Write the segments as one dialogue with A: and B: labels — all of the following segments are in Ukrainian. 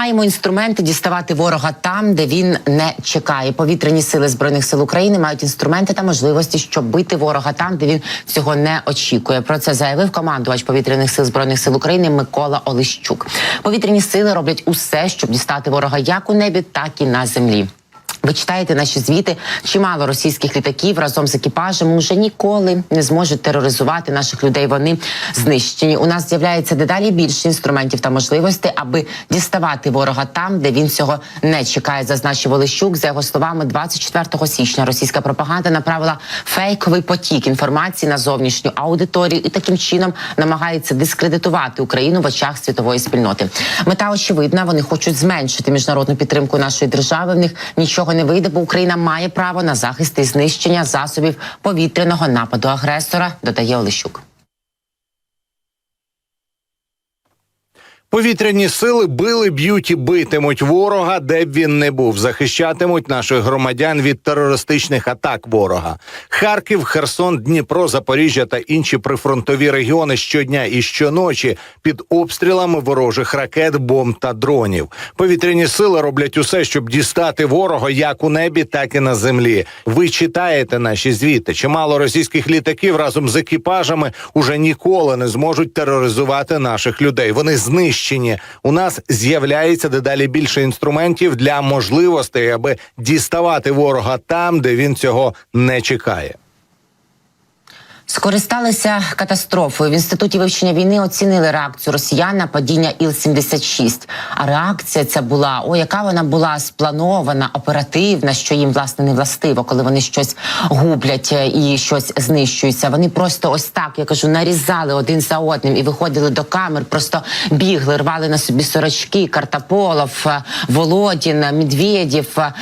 A: Маємо інструменти діставати ворога там, де він не чекає. Повітряні сили збройних сил України мають інструменти та можливості, щоб бити ворога там, де він цього не очікує. Про це заявив командувач повітряних сил збройних сил України Микола Олещук. Повітряні сили роблять усе, щоб дістати ворога як у небі, так і на землі. Ви читаєте наші звіти. Чимало російських літаків разом з екіпажем вже ніколи не зможуть тероризувати наших людей. Вони знищені. У нас з'являється дедалі більше інструментів та можливостей, аби діставати ворога там, де він цього не чекає. Зазначив Олещук. За його словами, 24 січня російська пропаганда направила фейковий потік інформації на зовнішню аудиторію і таким чином намагається дискредитувати Україну в очах світової спільноти. Мета очевидна. Вони хочуть зменшити міжнародну підтримку нашої держави. В них нічого не вийде, бо Україна має право на захист і знищення засобів повітряного нападу агресора. Додає Олещук.
B: Повітряні сили били, б'ють і битимуть ворога, де б він не був. Захищатимуть наших громадян від терористичних атак ворога. Харків, Херсон, Дніпро, Запоріжжя та інші прифронтові регіони щодня і щоночі під обстрілами ворожих ракет, бомб та дронів. Повітряні сили роблять усе, щоб дістати ворога як у небі, так і на землі. Ви читаєте наші звіти. Чимало російських літаків разом з екіпажами уже ніколи не зможуть тероризувати наших людей. Вони знищені. У нас з'являється дедалі більше інструментів для можливостей, аби діставати ворога там, де він цього не чекає.
A: Скористалися катастрофою в інституті вивчення війни. Оцінили реакцію росіян на падіння Іл-76. А реакція ця була о, яка вона була спланована, оперативна, що їм власне не властиво, коли вони щось гублять е, і щось знищується. Вони просто ось так я кажу, нарізали один за одним і виходили до камер, просто бігли, рвали на собі сорочки, Картаполов, е, Володін, Медведєв, е,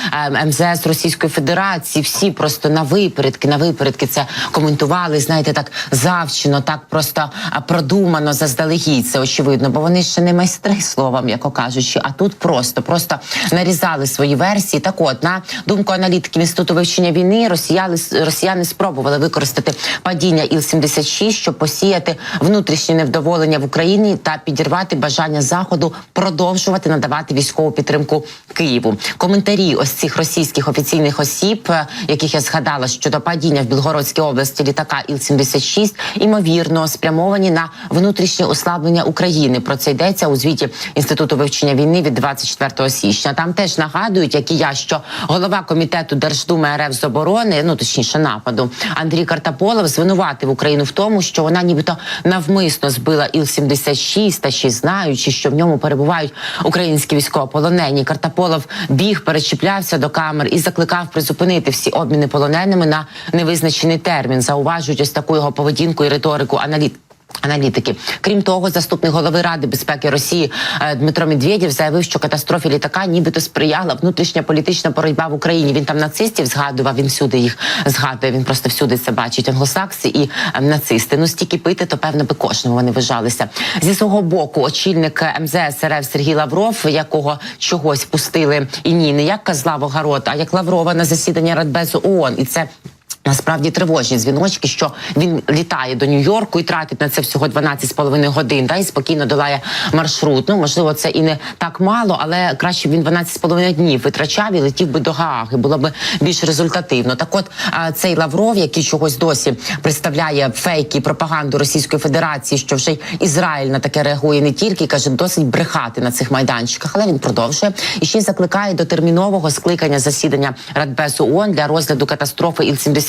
A: МЗС Російської Федерації. Всі просто на випередки, на випередки це коментували. Знаєте, так завчено, так просто продумано заздалегідь. Це очевидно, бо вони ще не майстри словом, м'яко кажучи. А тут просто просто нарізали свої версії. Так, от на думку аналітиків інституту вивчення війни, росіяни росіяни спробували використати падіння Іл-76, щоб посіяти внутрішнє невдоволення в Україні та підірвати бажання заходу продовжувати надавати військову підтримку Києву. Коментарі ось цих російських офіційних осіб, е, яких я згадала щодо падіння в Білгородській області літака Іл-76, імовірно спрямовані на внутрішнє ослаблення України. Про це йдеться у звіті інституту вивчення війни від 24 січня. Там теж нагадують, як і я, що голова комітету Держдуми РФ з оборони, ну точніше нападу, Андрій Картаполов звинуватив Україну в тому, що вона нібито навмисно збила Іл-76, та ще знаючи, що в ньому перебувають українські військовополонені. Картаполов біг, перечіплявся до камер і закликав призупинити всі обміни полоненими на невизначений термін. Зауважують ось таку його поведінку і риторику аналіт. Аналітики, крім того, заступник голови ради безпеки Росії е, Дмитро Медведєв заявив, що катастрофі літака нібито сприяла внутрішня політична боротьба в Україні. Він там нацистів згадував. Він всюди їх згадує. Він просто всюди це бачить. Англосакси і е, нацисти. Ну стільки пити, то певно би кожному вони вижалися. Зі свого боку, очільник МЗС РФ Сергій Лавров, якого чогось пустили і ні, не як козла в огород, а як Лаврова на засідання Радбезу ООН. І це Насправді тривожні дзвіночки, що він літає до Нью-Йорку і тратить на це всього 12,5 годин, да, і спокійно долає маршрут. Ну можливо, це і не так мало, але краще б він 12,5 днів витрачав і летів би до Гааги. Було б більш результативно. Так, от цей Лавров, який чогось досі представляє фейки, пропаганду Російської Федерації, що вже Ізраїль на таке реагує не тільки каже, досить брехати на цих майданчиках, але він продовжує і ще закликає до термінового скликання засідання Радбезу ООН для розгляду катастрофи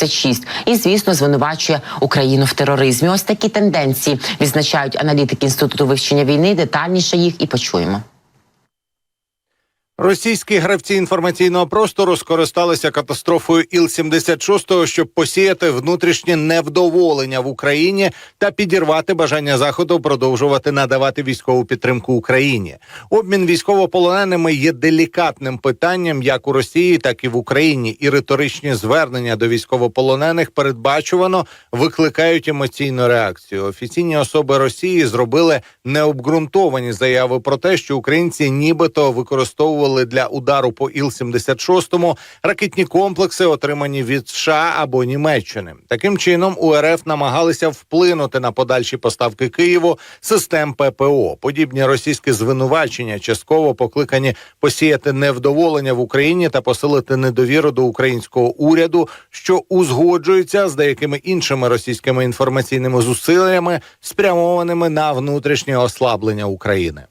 A: Іл-76 і, звісно, звинувачує Україну в тероризмі. Ось такі тенденції відзначають аналітики інституту вивчення війни. Детальніше їх і почуємо.
B: Російські гравці інформаційного простору скористалися катастрофою Іл-76, щоб посіяти внутрішнє невдоволення в Україні та підірвати бажання заходу продовжувати надавати військову підтримку Україні. Обмін військовополоненими є делікатним питанням як у Росії, так і в Україні. І риторичні звернення до військовополонених передбачувано викликають емоційну реакцію. Офіційні особи Росії зробили необґрунтовані заяви про те, що українці нібито використовували використовували для удару по Іл-76 ракетні комплекси, отримані від США або Німеччини. Таким чином, УРФ намагалися вплинути на подальші поставки Києву систем ППО. Подібні російські звинувачення частково покликані посіяти невдоволення в Україні та посилити недовіру до українського уряду, що узгоджується з деякими іншими російськими інформаційними зусиллями, спрямованими на внутрішнє ослаблення України.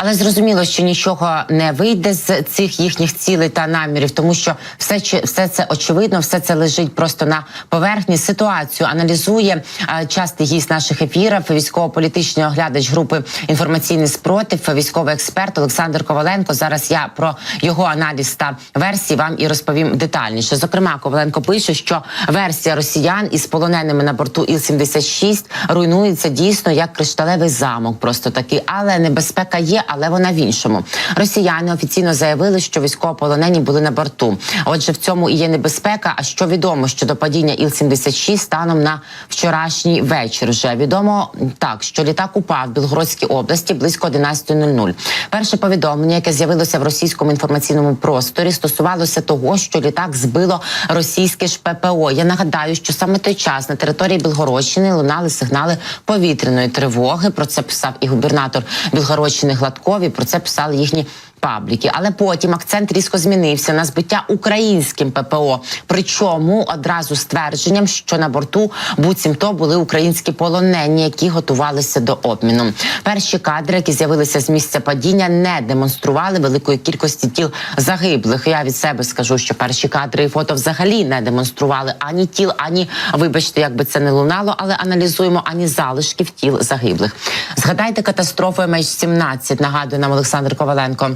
A: Але зрозуміло, що нічого не вийде з цих їхніх цілей та намірів, тому що все все це очевидно, все це лежить просто на поверхні. Ситуацію аналізує е, частий гість наших ефірів, військово-політичний оглядач групи інформаційний спротив, військовий експерт Олександр Коваленко. Зараз я про його аналіз та версії вам і розповім детальніше. Зокрема, Коваленко пише, що версія росіян із полоненими на борту Іл-76 руйнується дійсно як кришталевий замок, просто такий, але небезпека є, але вона в іншому. Росіяни офіційно заявили, що військовополонені були на борту. Отже, в цьому і є небезпека. А що відомо щодо падіння Іл-76 станом на вчорашній вечір? Вже відомо так, що літак упав в Білгородській області близько 11.00. Перше повідомлення, яке з'явилося в російському інформаційному просторі, стосувалося того, що літак збило російське ж ППО. Я нагадаю, що саме той час на території Білгородщини лунали сигнали повітряної тривоги. Про це писав і губернатор Білгородщини Гладкові. Про це писали їхні. Пабліки, але потім акцент різко змінився на збиття українським ППО. Причому одразу ствердженням, що на борту буцімто були українські полонені, які готувалися до обміну. Перші кадри, які з'явилися з місця падіння, не демонстрували великої кількості тіл загиблих. Я від себе скажу, що перші кадри і фото взагалі не демонстрували ані тіл, ані вибачте, якби це не лунало, але аналізуємо ані залишків тіл загиблих. Згадайте катастрофу MH17, нагадує нам Олександр Коваленко.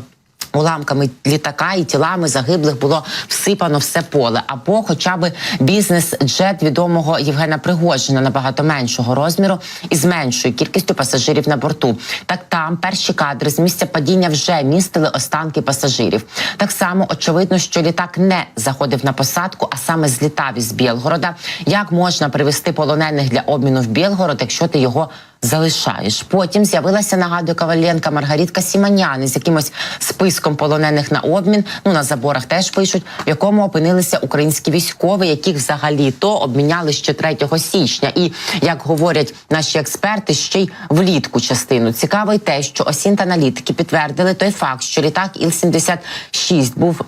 A: Уламками літака і тілами загиблих було всипано все поле. Або, хоча б бізнес-джет відомого Євгена Пригожина набагато меншого розміру і з меншою кількістю пасажирів на борту. Так там перші кадри з місця падіння вже містили останки пасажирів. Так само очевидно, що літак не заходив на посадку, а саме злітав із Білгорода. Як можна привезти полонених для обміну в Білгород, якщо ти його залишаєш. Потім з'явилася нагадую Каваленка Маргарітка Сіманян із якимось списком полонених на обмін. Ну на заборах теж пишуть, в якому опинилися українські військові, яких взагалі то обміняли ще 3 січня. І як говорять наші експерти, ще й влітку частину. Цікаво й те, що осінт-аналітики підтвердили той факт, що літак Іл-76 був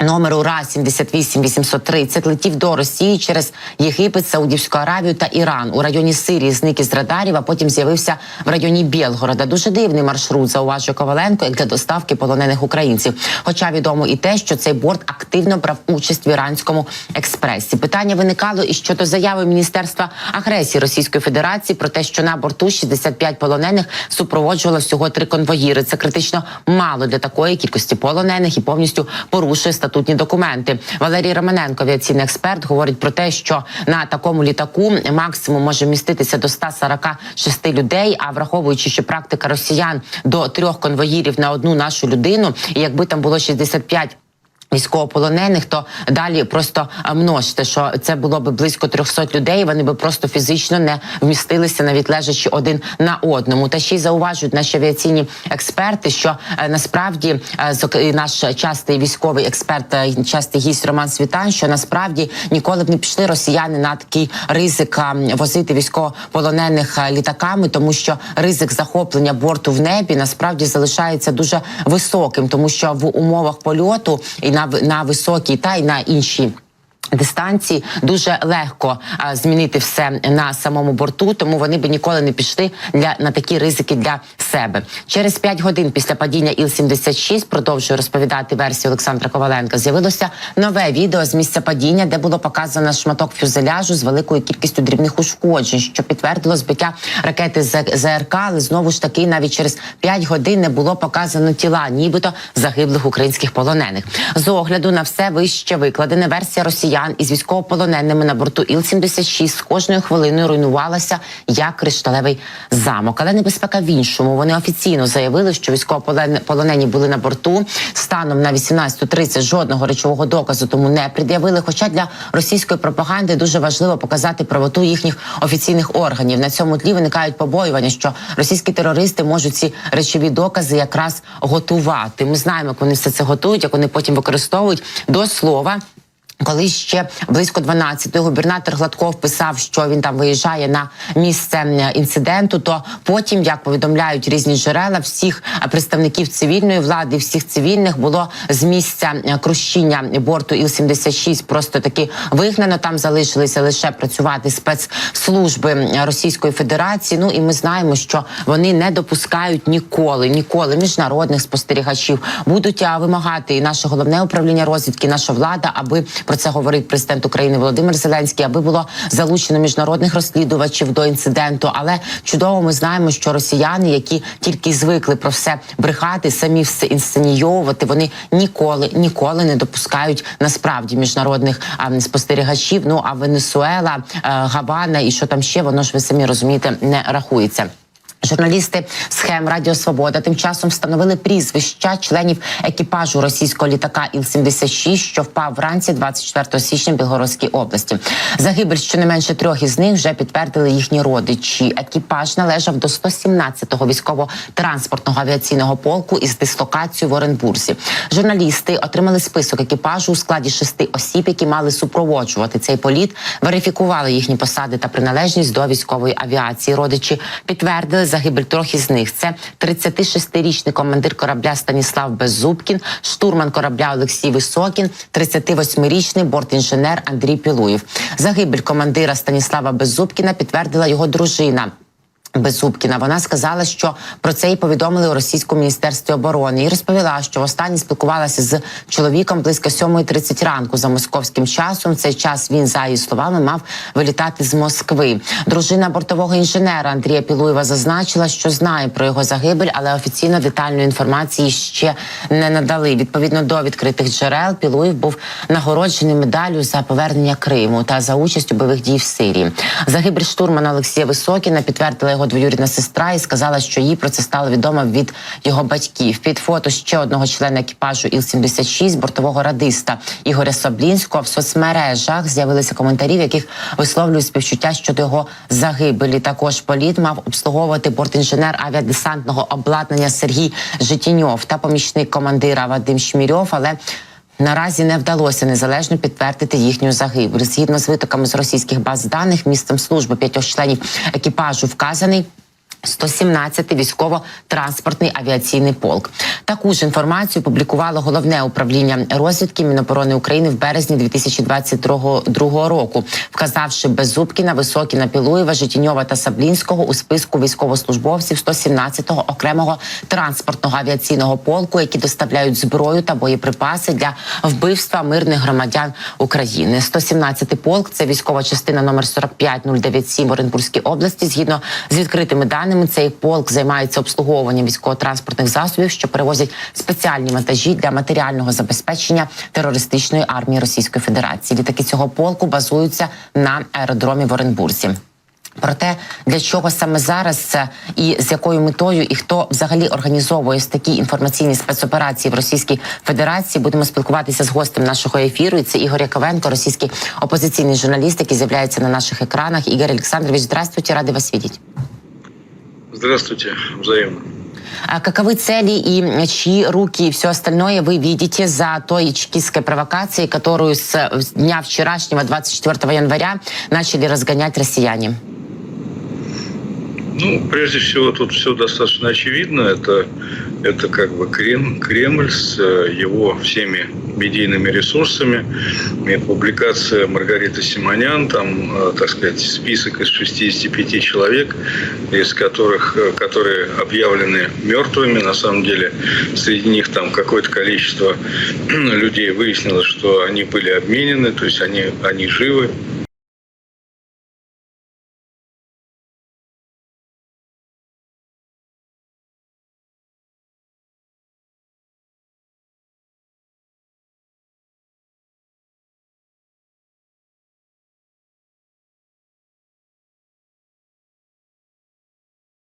A: Номеру РА 78830 летів до Росії через Єгипет, Саудівську Аравію та Іран. У районі Сирії зник із радарів, а потім з'явився в районі Білгорода. Дуже дивний маршрут, зауважує Коваленко, для доставки полонених українців. Хоча відомо і те, що цей борт активно брав участь в іранському експресі. Питання виникало і щодо заяви Міністерства агресії Російської Федерації про те, що на борту 65 полонених супроводжувало всього три конвоїри. Це критично мало для такої кількості полонених і повністю порушує статутні документи. Валерій Романенко, авіаційний експерт, говорить про те, що на такому літаку максимум може міститися до 146 людей. А враховуючи, що практика росіян до трьох конвоїрів на одну нашу людину, і якби там було 65 Військовополонених, то далі просто множте, що це було би близько 300 людей. Вони би просто фізично не вмістилися, навіть лежачи один на одному. Та ще й зауважують наші авіаційні експерти, що е, насправді е, наш частий військовий експерт, е, частий гість Роман Світан, що насправді ніколи б не пішли росіяни на такий ризик возити військовополонених літаками, тому що ризик захоплення борту в небі насправді залишається дуже високим, тому що в умовах польоту і на в- на високій та й на інші. Дистанції дуже легко а, змінити все на самому борту, тому вони би ніколи не пішли для на такі ризики для себе. Через 5 годин після падіння Іл-76, продовжує розповідати версію Олександра Коваленка. З'явилося нове відео з місця падіння, де було показано шматок фюзеляжу з великою кількістю дрібних ушкоджень, що підтвердило збиття ракети з ЗРК, але знову ж таки навіть через 5 годин не було показано тіла, нібито загиблих українських полонених. З огляду на все вище викладене версія росіян із військовополоненими на борту Іл-76 з кожною хвилиною руйнувалася як кришталевий замок. Але небезпека в іншому. Вони офіційно заявили, що військовополонені були на борту станом на 18.30 жодного речового доказу тому не пред'явили. Хоча для російської пропаганди дуже важливо показати правоту їхніх офіційних органів. На цьому тлі виникають побоювання, що російські терористи можуть ці речові докази якраз готувати. Ми знаємо, як вони все це готують, як вони потім використовують до слова. Коли ще близько 12 губернатор Гладков писав, що він там виїжджає на місце інциденту, то потім, як повідомляють різні джерела, всіх представників цивільної влади, всіх цивільних було з місця крушіння борту Іл-76 просто таки вигнано. Там залишилися лише працювати спецслужби Російської Федерації. Ну і ми знаємо, що вони не допускають ніколи, ніколи міжнародних спостерігачів будуть вимагати і наше головне управління розвідки, наша влада, аби про це говорить президент України Володимир Зеленський, аби було залучено міжнародних розслідувачів до інциденту. Але чудово ми знаємо, що росіяни, які тільки звикли про все брехати, самі все інсценійовувати, вони ніколи ніколи не допускають насправді міжнародних а, спостерігачів. Ну а Венесуела, е, Гавана і що там ще, воно ж ви самі розумієте, не рахується. Журналісти схем Радіо Свобода тим часом встановили прізвища членів екіпажу російського літака Іл-76, що впав вранці 24 січня в Білгородській області. Загибель щонайменше трьох із них вже підтвердили їхні родичі. Екіпаж належав до 117-го військово-транспортного авіаційного полку із дислокацією в Оренбурзі. Журналісти отримали список екіпажу у складі шести осіб, які мали супроводжувати цей політ, верифікували їхні посади та приналежність до військової авіації. Родичі підтвердили загибель трьох із них. Це 36-річний командир корабля Станіслав Беззубкін, штурман корабля Олексій Високін, 38-річний бортінженер Андрій Пілуєв. Загибель командира Станіслава Беззубкіна підтвердила його дружина. Беззубкіна вона сказала, що про це й повідомили у російському міністерстві оборони і розповіла, що востаннє спілкувалася з чоловіком близько 7.30 ранку за московським часом. В цей час він, за її словами, мав вилітати з Москви. Дружина бортового інженера Андрія Пілуєва зазначила, що знає про його загибель, але офіційно детальної інформації ще не надали. Відповідно до відкритих джерел, Пілуєв був нагороджений медаллю за повернення Криму та за участь у бойових дій в Сирії. Загибель штурмана Олексія Високіна підтвердила його двоюрідна сестра і сказала, що їй про це стало відомо від його батьків. Під фото ще одного члена екіпажу Іл-76, бортового радиста Ігоря Соблінського в соцмережах з'явилися коментарі, в яких висловлюють співчуття щодо його загибелі. Також політ мав обслуговувати бортінженер авіадесантного обладнання Сергій Житіньов та помічник командира Вадим Шмірьов, але Наразі не вдалося незалежно підтвердити їхню загибель. Згідно з витоками з російських баз даних, місцем служби п'ятьох членів екіпажу вказаний. 117-й військово-транспортний авіаційний полк. Таку ж інформацію публікувало головне управління розвідки Міноборони України в березні 2022 року, вказавши Беззубкіна, Високіна, Пілуєва, Житіньова та Саблінського у списку військовослужбовців 117-го окремого транспортного авіаційного полку, які доставляють зброю та боєприпаси для вбивства мирних громадян України. 117-й полк це військова частина номер 45097 в Оренбурзькій області. Згідно з відкритими даними, цей полк займається обслуговуванням військово-транспортних засобів, що перевозять спеціальні вантажі для матеріального забезпечення терористичної армії Російської Федерації. Літаки цього полку базуються на аеродромі в Оренбурзі. Про те, для чого саме зараз це і з якою метою, і хто взагалі організовує такі інформаційні спецоперації в Російській Федерації, будемо спілкуватися з гостем нашого ефіру. І це Ігор Яковенко, російський опозиційний журналіст, який з'являється на наших екранах. Ігор Олександрович, здравствуйте, рады вас видеть.
C: Здравствуйте, взаимно.
A: А каковы цели и чьи руки и все остальное вы видите за той чекистской провокацией, которую с дня вчерашнего, 24 января, начали разгонять россияне?
C: Ну, прежде всего, тут все достаточно очевидно. Это, это как бы Крем, Кремль с э, его всеми медийными ресурсами. И публикация Маргариты Симонян, там, э, так сказать, список из 65 человек, из которых, э, которые объявлены мертвыми. На самом деле, среди них там какое-то количество людей выяснилось, что они были обменены, то есть они, они живы.